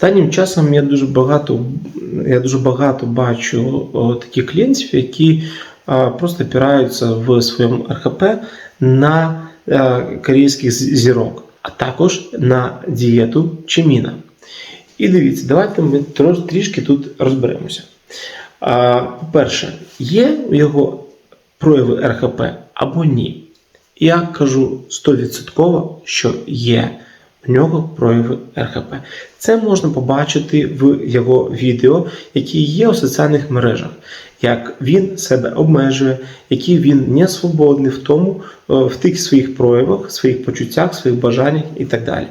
Останнім часом я дуже багато, я дуже багато бачу таких клієнтів, які просто опираються в своєму РХП на а, корейських зірок, а також на дієту Чиміна. І дивіться, давайте ми трішки тут розберемося. По-перше, є у його прояви РХП або ні? Я кажу 100%, що є в нього прояви РХП. Це можна побачити в його відео, які є у соціальних мережах, як він себе обмежує, які він не свободний в тому, е, в тих своїх проявах, своїх почуттях, своїх бажаннях і так далі.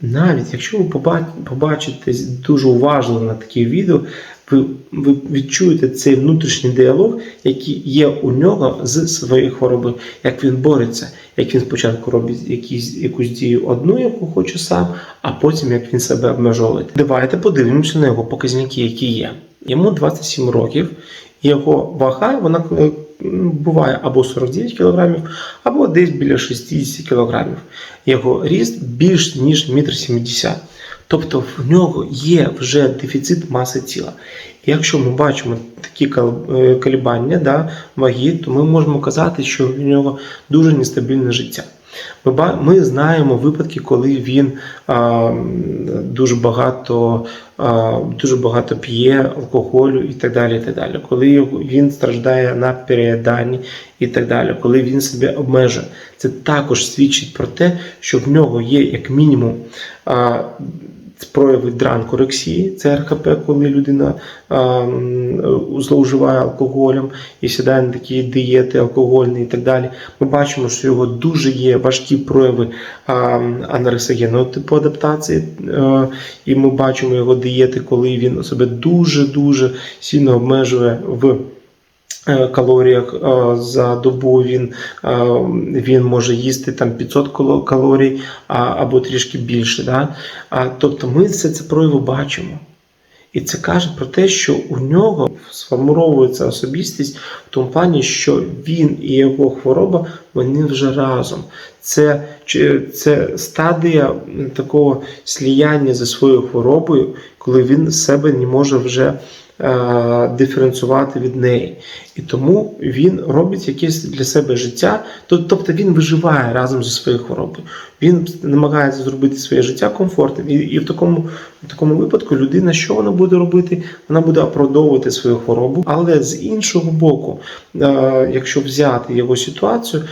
Навіть якщо ви поба- побачите дуже уважно на такі відео, ви, ви відчуєте цей внутрішній діалог, який є у нього з своєю хворобою, як він бореться, як він спочатку робить якісь, якусь дію одну, яку хоче сам, а потім як він себе обмежовує. Давайте подивимося на його показники, які є. Йому 27 років, його вага вона е, буває або 49 кг, або десь біля 60 кг. Його ріст більш ніж 1,70 м. Тобто в нього є вже дефіцит маси тіла. І якщо ми бачимо такі е, да, ваги, то ми можемо казати, що в нього дуже нестабільне життя. Ми, ми знаємо випадки, коли він а, дуже багато, а, дуже багато п'є алкоголю і так далі. І так далі. Коли він страждає на переїданні і так далі, коли він себе обмежує. Це також свідчить про те, що в нього є як мінімум а, прояви дранкорексії, це РХП, коли людина а, зловживає алкоголем і сідає на такі дієти алкогольні і так далі. Ми бачимо, що його дуже є важкі прояви а, анорексогенного типу адаптації, е, і ми бачимо його дієти, коли він себе дуже-дуже сильно обмежує в калоріях е, за добу він, е, він може їсти там 500 калорій або трішки більше. Да? Тобто ми все це прояви бачимо. І це каже про те, що у нього сформуровується особистість в тому плані, що він і його хвороба вони вже разом. Це, це стадія такого сліяння зі своєю хворобою, коли він себе не може вже е, диференціювати від неї. І тому він робить якесь для себе життя, тобто він виживає разом зі своєю хворобою. Він намагається зробити своє життя комфортним. І, і в такому, в такому випадку людина, що вона буде робити? Вона буде оправдовувати свою хворобу. Але з іншого боку, е, якщо взяти його ситуацію,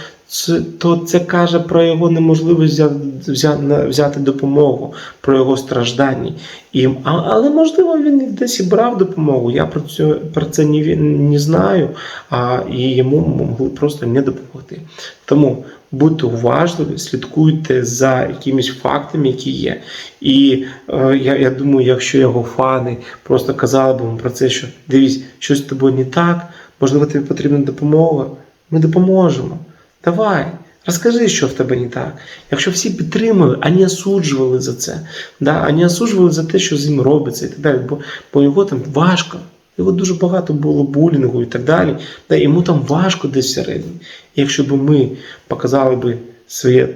то це каже про його неможливість взяти, взяти, допомогу, про його страждання. І, але можливо він десь і брав допомогу. Я про це, про це не, не знаю, а, і йому могли просто не допомогти. Тому будьте уважливі, слідкуйте за якимись фактами, які є. І е, я, я думаю, якщо його фани просто казали б йому про це, що дивись, щось з тобою не так, можливо, тобі потрібна допомога, ми допоможемо. Давай. Розкажи, що в тебе не так. Якщо всі підтримали, а не осуджували за це, да, а не осуджували за те, що з ним робиться і так далі, бо, бо його там важко. Його дуже багато було булінгу і так далі. Да, йому там важко десь всередині. Якщо б ми показали б своє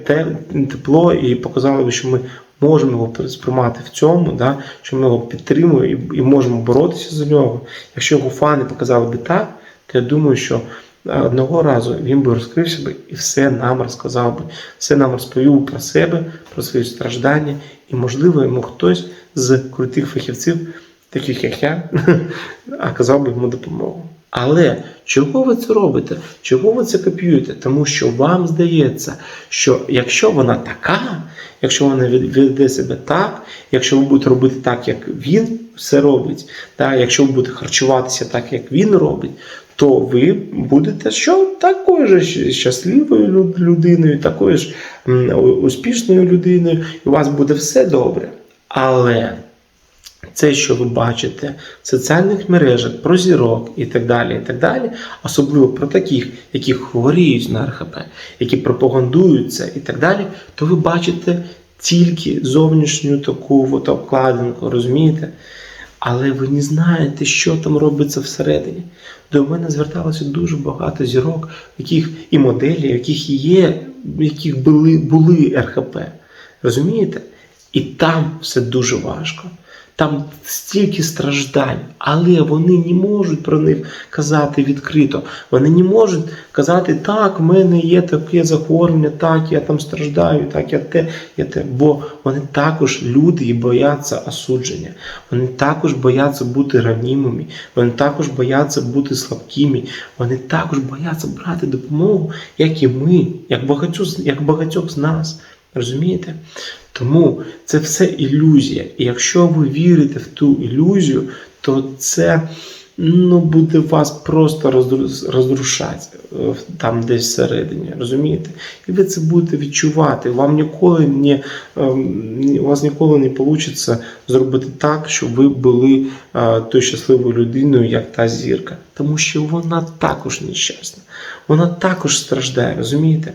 тепло і показали б, що ми можемо його сприймати в цьому, да, що ми його підтримуємо і, і можемо боротися за нього. Якщо його фани показали б так, то я думаю, що одного разу він би розкрився би і все нам розказав би, все нам розповів про себе, про свої страждання, і, можливо, йому хтось з крутих фахівців, таких як я, оказав би йому допомогу. Але чого ви це робите? Чого ви це копіюєте? Тому що вам здається, що якщо вона така, якщо вона веде себе так, якщо ви будете робити так, як він все робить, та, якщо ви будете харчуватися так, як він робить, то ви будете що такою ж щасливою людиною, такою ж успішною людиною, і у вас буде все добре. Але це, що ви бачите в соціальних мережах про зірок і так далі, і так далі, особливо про таких, які хворіють на РХП, які пропагандують це і так далі, то ви бачите тільки зовнішню таку обкладинку, розумієте? Але ви не знаєте, що там робиться всередині. До мене зверталося дуже багато зірок, яких і моделі, яких є, яких були, були РХП. Розумієте? І там все дуже важко. Там стільки страждань, але вони не можуть про них казати відкрито. Вони не можуть казати, так, в мене є таке захворювання, так, я там страждаю, так, я те, я те. Бо вони також люди і бояться осудження. Вони також бояться бути ранімими, вони також бояться бути слабкими, вони також бояться брати допомогу, як і ми, як багатьох, як багатьох з нас. Розумієте? Тому це все ілюзія. І якщо ви вірите в ту ілюзію, то це ну, буде вас просто розрушати е, там десь всередині. Розумієте? І ви це будете відчувати. Вам ніколи не, ем, у вас ніколи не вийде зробити так, щоб ви були е, тою щасливою людиною, як та зірка. Тому що вона також нещасна. Вона також страждає, розумієте?